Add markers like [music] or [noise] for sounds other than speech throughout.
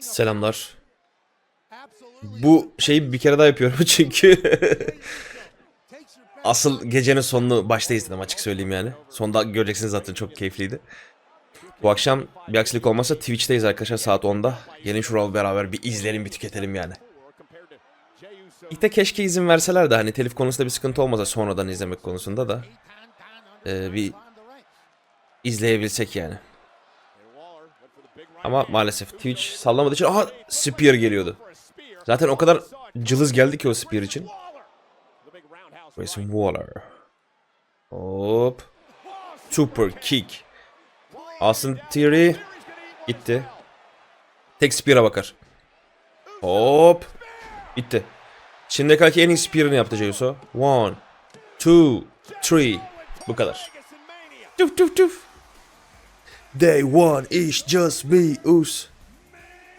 Selamlar. Bu şeyi bir kere daha yapıyorum [laughs] çünkü asıl gecenin sonunu başta izledim açık söyleyeyim yani. Sonda göreceksiniz zaten çok keyifliydi. Bu akşam bir aksilik olmazsa Twitch'teyiz arkadaşlar saat 10'da. Gelin şuralı beraber bir izleyelim bir tüketelim yani. İlk de keşke izin verseler de hani telif konusunda bir sıkıntı olmasa sonradan izlemek konusunda da e, bir izleyebilsek yani. Ama maalesef Twitch sallamadığı için aha Spear geliyordu. Zaten o kadar cılız geldi ki o Spear için. Grayson Waller. Hop. Super kick. Austin Theory gitti. Tek Spear'a bakar. Hop. Gitti. Şimdiye kadarki en iyi Spear'ını yaptı Jeyuso. One. Two. Three. Bu kadar. Tuf tuf tuf. Day one is just me, us.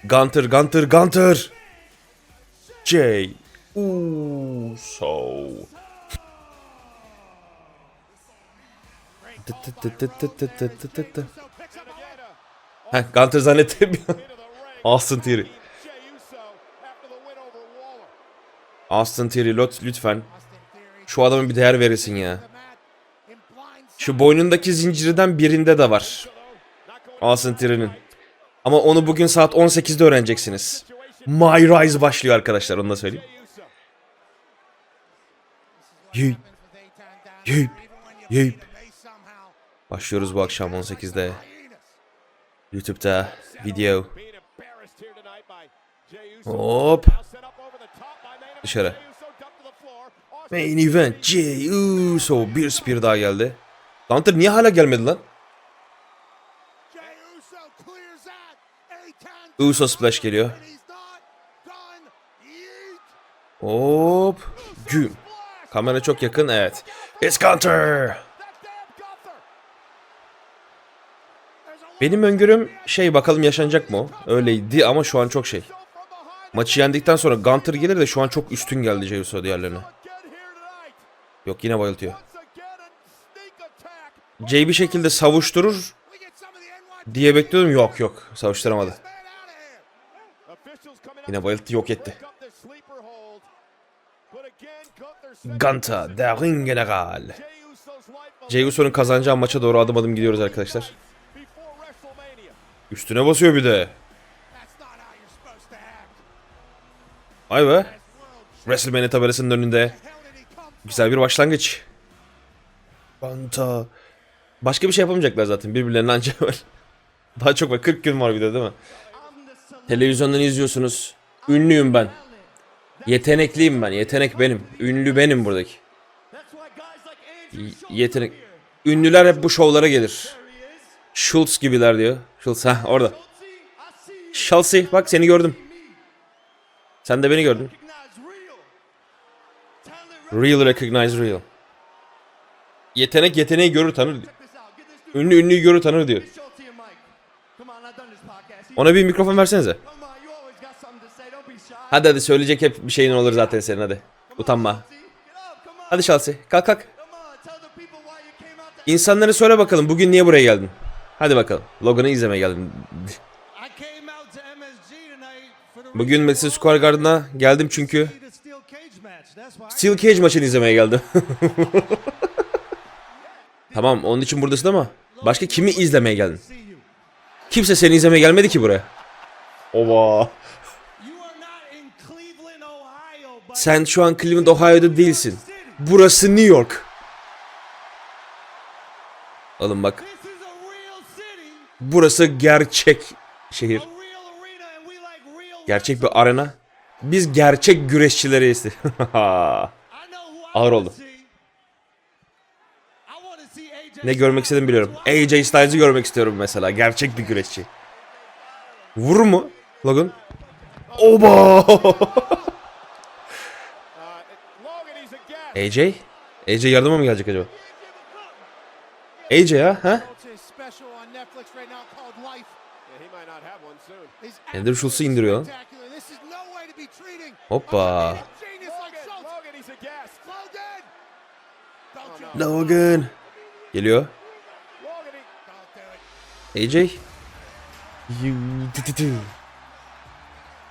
Gunter, Gunter, Gunter. Jay Uso. Heh, Gunter zannettim. [laughs] Austin Theory. Austin Theory lütfen. Şu adama bir değer verirsin ya. Şu boynundaki zincirden birinde de var. Austin Theory'nin. Ama onu bugün saat 18'de öğreneceksiniz. My Rise başlıyor arkadaşlar onu da söyleyeyim. Yeyip. Yeyip. Yeyip. Başlıyoruz bu akşam 18'de. YouTube'da video. Hop. Dışarı. Main event Jey Uso bir spear daha geldi. Gunter niye hala gelmedi lan? Uso splash geliyor. Hop. Güm. Kamera çok yakın evet. It's Gunter. Benim öngörüm şey bakalım yaşanacak mı? Öyleydi ama şu an çok şey. Maçı yendikten sonra Gunter gelir de şu an çok üstün geldi Jey Uso diğerlerine. Yok yine bayıltıyor. Jay bir şekilde savuşturur diye bekliyordum. Yok yok savuşturamadı. Yine bayılttı yok etti. Gunter, der Ring General. Jey Uso'nun kazanacağı maça doğru adım adım gidiyoruz arkadaşlar. Üstüne basıyor bir de. Vay be. WrestleMania tabelasının önünde. Güzel bir başlangıç. Banta. Başka bir şey yapamayacaklar zaten. Birbirlerine anca [laughs] var. Daha çok var. 40 gün var bir de değil mi? Televizyondan izliyorsunuz. Ünlüyüm ben. Yetenekliyim ben. Yetenek benim. Ünlü benim buradaki. Yetenek. Ünlüler hep bu şovlara gelir. Schultz gibiler diyor. Schultz ha orada. Chelsea bak seni gördüm. Sen de beni gördün. Real recognize real. Yetenek yeteneği görür tanır. Ünlü ünlüyü görür tanır diyor. Ona bir mikrofon versenize. Hadi hadi söyleyecek hep bir şeyin olur zaten senin hadi. Utanma. Hadi Chelsea kalk kalk. İnsanlara söyle bakalım bugün niye buraya geldin? Hadi bakalım. Logan'ı izlemeye geldim. Bugün Madison Square Garden'a geldim çünkü Steel Cage maçını izlemeye geldim. [laughs] tamam onun için buradasın ama başka kimi izlemeye geldin? Kimse seni izlemeye gelmedi ki buraya. Ova. Sen şu an Cleveland, Ohio'da değilsin. Burası New York. Alın bak. Burası gerçek şehir. Gerçek bir arena. Biz gerçek güreşçileriyiz. [laughs] Ağır oldu. Ne görmek istedim biliyorum. AJ Styles'ı görmek istiyorum mesela. Gerçek bir güreşçi. Vurur mu Logan? Oba! [laughs] AJ? AJ yardıma mı gelecek acaba? AJ ya ha? Ender Schultz'u indiriyor. Hoppa. Logan. Geliyor. AJ. You do do do.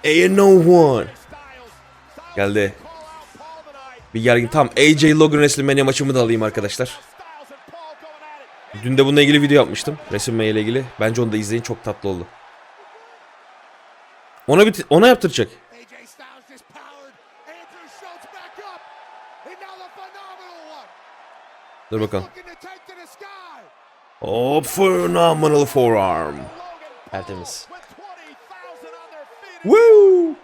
Ain't no one. Geldi. Bir gergin. Tamam AJ Logan WrestleMania maçımı da alayım arkadaşlar. Dün de bununla ilgili video yapmıştım. WrestleMania ile ilgili. Bence onu da izleyin çok tatlı oldu. Ona bir ona yaptıracak. AJ Styles Oh phenomenal forearm. Tertemiz. with 20,000 on their feet. Woo!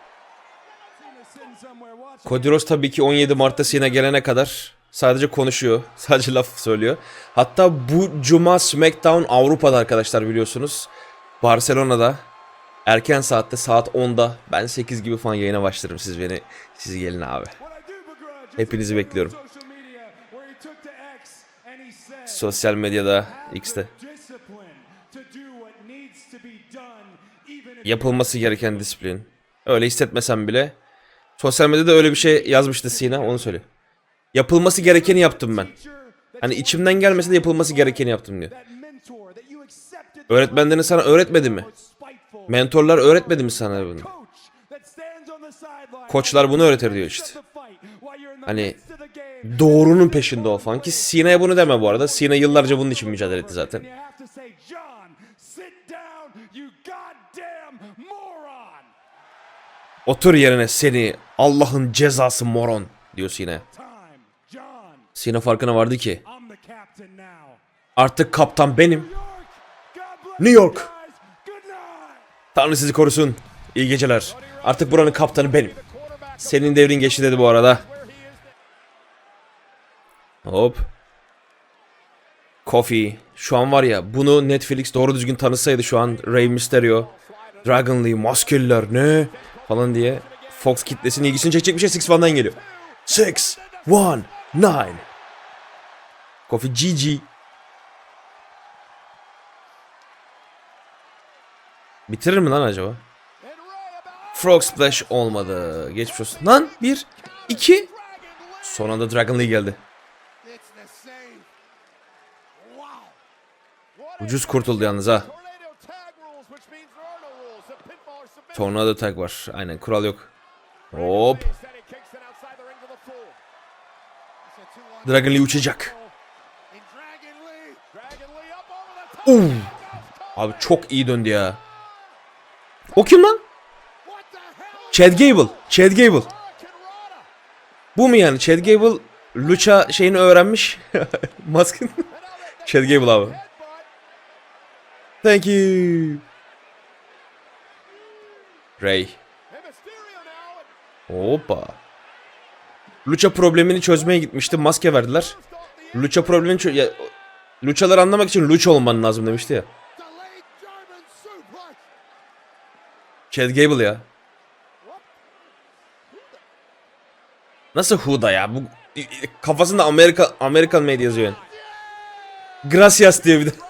Cody Rhodes tabii ki 17 Mart'ta Cena gelene kadar sadece konuşuyor. [laughs] Sadece laf söylüyor. Hatta bu Cuma SmackDown Avrupa'da arkadaşlar biliyorsunuz. Barcelona'da erken saatte saat 10'da ben 8 gibi falan yayına başlarım siz beni siz gelin abi. Hepinizi bekliyorum. Sosyal medyada X'te yapılması gereken disiplin. Öyle hissetmesem bile sosyal medyada öyle bir şey yazmıştı Sina onu söyle. Yapılması gerekeni yaptım ben. Hani içimden gelmese de yapılması gerekeni yaptım diyor. Öğretmenlerin sana öğretmedi mi? Mentorlar öğretmedi mi sana bunu? Koçlar bunu öğretir diyor işte. Hani doğrunun peşinde ol falan ki Sina'ya bunu deme bu arada. Sina yıllarca bunun için mücadele etti zaten. Otur yerine seni Allah'ın cezası moron diyor Sina. Sina farkına vardı ki artık kaptan benim. New York. Tanrı sizi korusun. İyi geceler. Artık buranın kaptanı benim. Senin devrin geçti dedi bu arada. Hop. Coffee. Şu an var ya bunu Netflix doğru düzgün tanısaydı şu an Rey Mysterio, Dragon Lee, maskeliler ne falan diye Fox kitlesinin ilgisini çekecek bir şey Six One'dan geliyor. Six, one, nine. Coffee GG. Bitirir mi lan acaba? Frog Splash olmadı. Geçmiş olsun. Lan bir, iki. Son anda Dragon Lee geldi. It's the same. Wow. Ucuz kurtuldu yalnız ha. Tornado tag var. Aynen kural yok. Hop. Dragon Lee uçacak. Uf. Abi çok iyi döndü ya. O kim lan? Chad Gable. Chad Gable. Bu mu yani? Chad Gable Lucha şeyini öğrenmiş. [laughs] Maskın. Chad Gable abi. Thank you. Ray. Hoppa. Lucha problemini çözmeye gitmişti. Maske verdiler. Lucha problemini çö- ya, Luchaları anlamak için Lucha olman lazım demişti ya. Chad Gable ya. Nasıl Huda ya? Bu kafasında Amerika American made yazıyor yani. Gracias diyor bir de.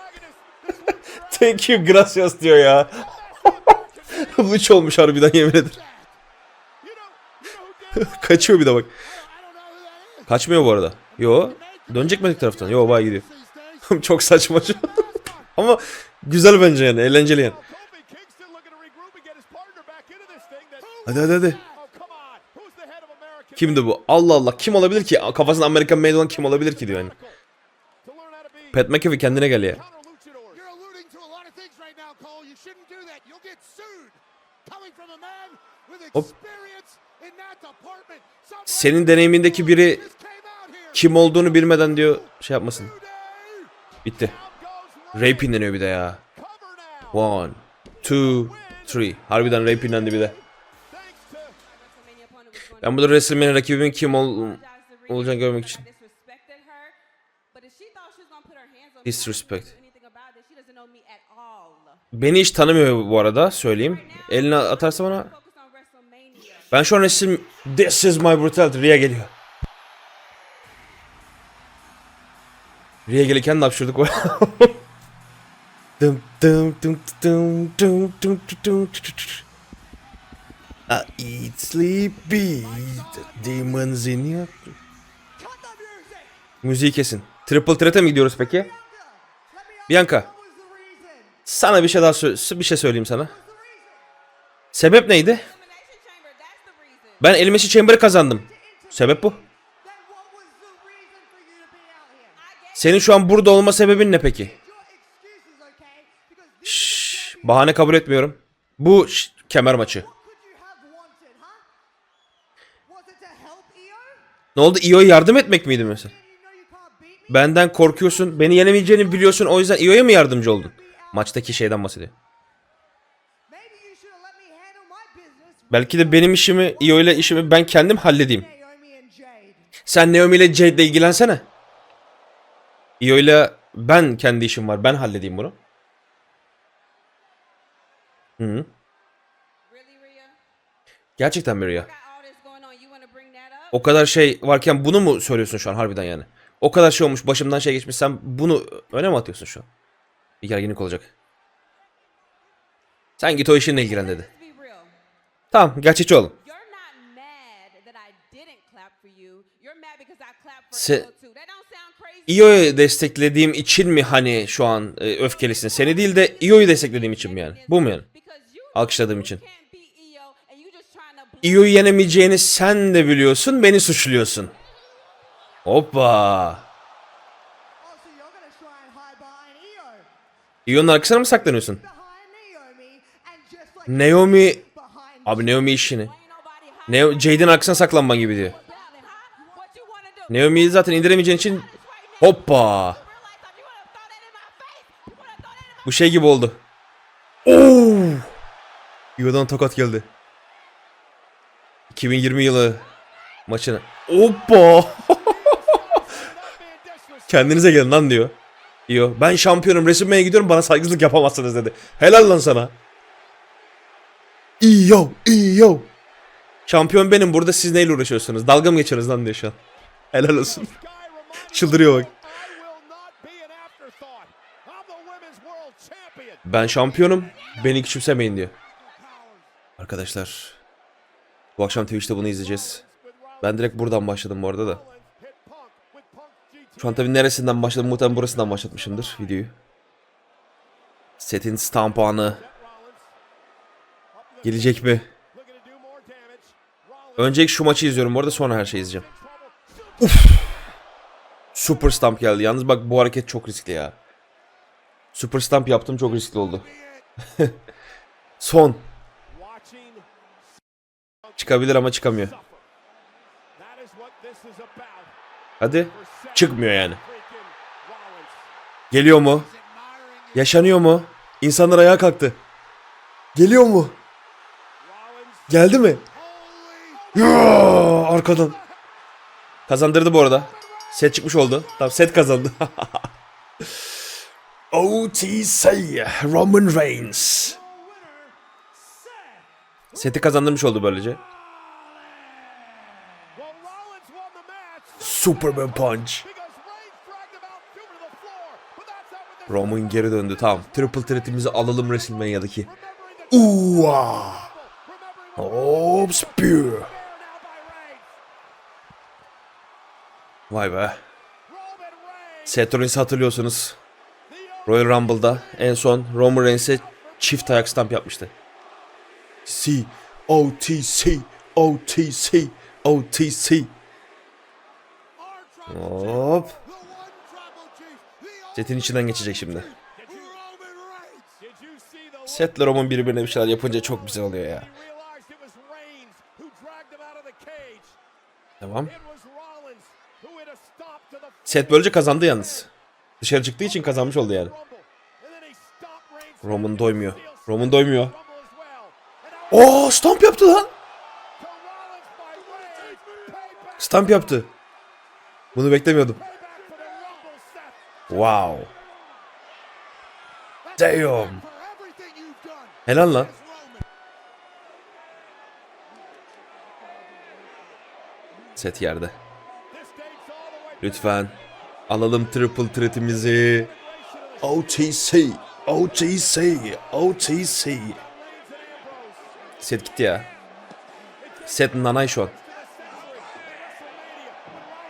Thank you gracias diyor ya. [laughs] Lucha olmuş harbiden yemin ederim. [laughs] Kaçıyor bir de bak. Kaçmıyor bu arada. Yo. Dönecek mi taraftan? Yo bay gidiyor. [laughs] Çok saçma. Ama güzel bence yani. Eğlenceli yani. Hadi hadi hadi. Kimdi bu? Allah Allah. Kim olabilir ki? Kafasında American made olan kim olabilir ki diyor yani. Pat McAfee kendine gel ya. Hop. Senin deneyimindeki biri kim olduğunu bilmeden diyor şey yapmasın. Bitti. Goes Ray pinleniyor bir de ya. One, two, three. Harbiden Ray pinlendi bir de. Ben burada WrestleMania rakibimin kim ol olacağını görmek için. Disrespect. Beni hiç tanımıyor bu arada söyleyeyim. Elini atarsa bana ben şu an resim This is my brutality Rhea geliyor. Rhea gelirken de hapşırdık. Dım dım dım dım dım dım dım I eat, sleep, beat, demons in you. Müziği kesin. Triple Threat'e mi gidiyoruz peki? Bianca. Sana bir şey daha bir şey söyleyeyim sana. Sebep neydi? Ben Elimination Chamber'ı kazandım. Sebep bu. Senin şu an burada olma sebebin ne peki? Şşş, bahane kabul etmiyorum. Bu ş- kemer maçı. Ne oldu? Io'ya yardım etmek miydi mesela? Benden korkuyorsun. Beni yenemeyeceğini biliyorsun. O yüzden Io'ya mı yardımcı oldun? Maçtaki şeyden bahsediyor. Belki de benim işimi, Io ile işimi ben kendim halledeyim. Sen Naomi ile Jade ile ilgilensene. Io ile ben kendi işim var. Ben halledeyim bunu. Hı -hı. Gerçekten mi Rhea? O kadar şey varken bunu mu söylüyorsun şu an harbiden yani? O kadar şey olmuş, başımdan şey geçmiş. Sen bunu öne mi atıyorsun şu an? Bir gerginlik olacak. Sen git o işinle ilgilen dedi. Tamam, gerçekçi olun. Se-. Io'yu desteklediğim için mi hani şu an e, öfkelisin? Seni değil de Io'yu desteklediğim için mi yani? Bu mu yani? Alkışladığım için. blame Io'yu yenemeyeceğini sen de biliyorsun, beni suçluyorsun. Hoppa. Oh. Io'nun arkasına mı saklanıyorsun? Naomi Abi Naomi işini. Neo Jade'in arkasına saklanman gibi diyor. Naomi'yi zaten indiremeyeceğin için hoppa. Bu şey gibi oldu. Oo! Io'dan tokat geldi. 2020 yılı maçına. Hoppa! [laughs] Kendinize gelin lan diyor. Io. Ben şampiyonum resimeye gidiyorum bana saygısızlık yapamazsınız dedi. Helal lan sana. Io, Io. Şampiyon benim burada siz neyle uğraşıyorsunuz? Dalga mı geçiyorsunuz lan diyor şu an. Helal olsun. Çıldırıyor bak. Ben şampiyonum. Beni küçümsemeyin diyor. Arkadaşlar. Bu akşam Twitch'te bunu izleyeceğiz. Ben direkt buradan başladım bu arada da. Şu an tabii neresinden başladım? Muhtemelen burasından başlatmışımdır videoyu. Setin stamp anı. Gelecek mi? Önceki şu maçı izliyorum bu arada sonra her şeyi izleyeceğim. Super stamp geldi. Yalnız bak bu hareket çok riskli ya. Super stamp yaptım çok riskli oldu. [laughs] Son. Çıkabilir ama çıkamıyor. Hadi. Çıkmıyor yani. Geliyor mu? Yaşanıyor mu? İnsanlar ayağa kalktı. Geliyor mu? Geldi mi? Ya, arkadan. Kazandırdı bu arada. Set çıkmış oldu. Tamam set kazandı. [laughs] OTC Roman Reigns. Seti kazandırmış oldu böylece. Superman Punch. Roman geri döndü. Tamam. Triple threat'imizi alalım WrestleMania'daki. Uaa. Hop spear. Vay be. Seth Rollins'i hatırlıyorsunuz. Royal Rumble'da en son Roman Reigns'e çift ayak stamp yapmıştı. C O T C O T C O T C. Our tribal Hop. Seth'in içinden geçecek şimdi. Seth'le Roman birbirine bir şeyler yapınca çok güzel oluyor ya. The Seth böylece kazandı yalnız. Dışarı çıktığı için kazanmış oldu yani. Roman doymuyor. Roman doymuyor. Oo stamp yaptı lan. Stamp yaptı. Bunu beklemiyordum. Wow. Damn. Helal lan. as Roman. Set yerde. Lütfen. Alalım triple threat'imizi. OTC. OTC. OTC. Set gitti ya. Set nanay şu an.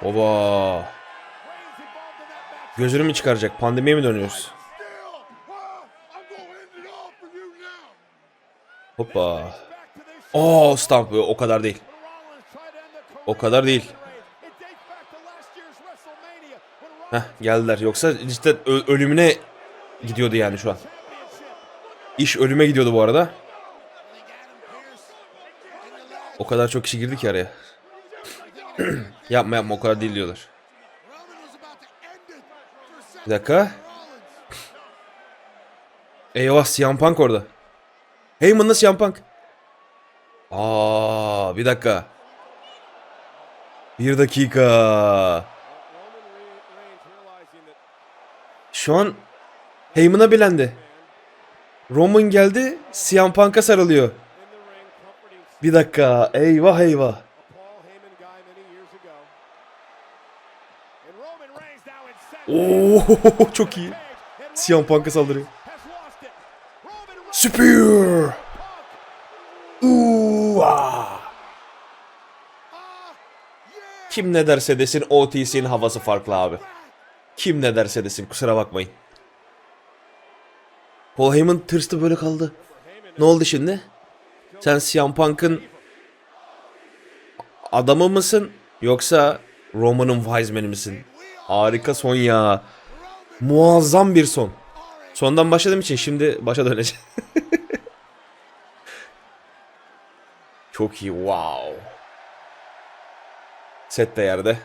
Oba. Gözünü mü çıkaracak? Pandemiye mi dönüyoruz? Hoppa. Oo stamp o kadar değil. O kadar değil. Heh geldiler. Yoksa cidden ölümüne gidiyordu yani şu an. İş ölüme gidiyordu bu arada. O kadar çok kişi girdi ki araya. [clears throat] yapma yapma o kadar değil diyorlar. Bir dakika. Eyvah CM Punk orada. Heyman'la CM Punk. Aa, bir dakika. Bir dakika. Şu an Heyman'a bilendi. Roman geldi, CM Punk'a sarılıyor. Bir dakika. Eyvah eyvah. Oo [laughs] çok iyi. CM Punk'a saldırıyor. Spear. Uuu. ah. Kim ne derse desin OTC'nin havası farklı abi. Kim ne derse desin kusura bakmayın. Paul Heyman tırstı böyle kaldı. Ne oldu şimdi? Sen CM Punk'ın adamı mısın yoksa Roman'ın Wiseman'i misin? Harika son ya. Muazzam bir son. Sondan başladığım için şimdi başa döneceğim. [laughs] Çok iyi wow. Set de yerde.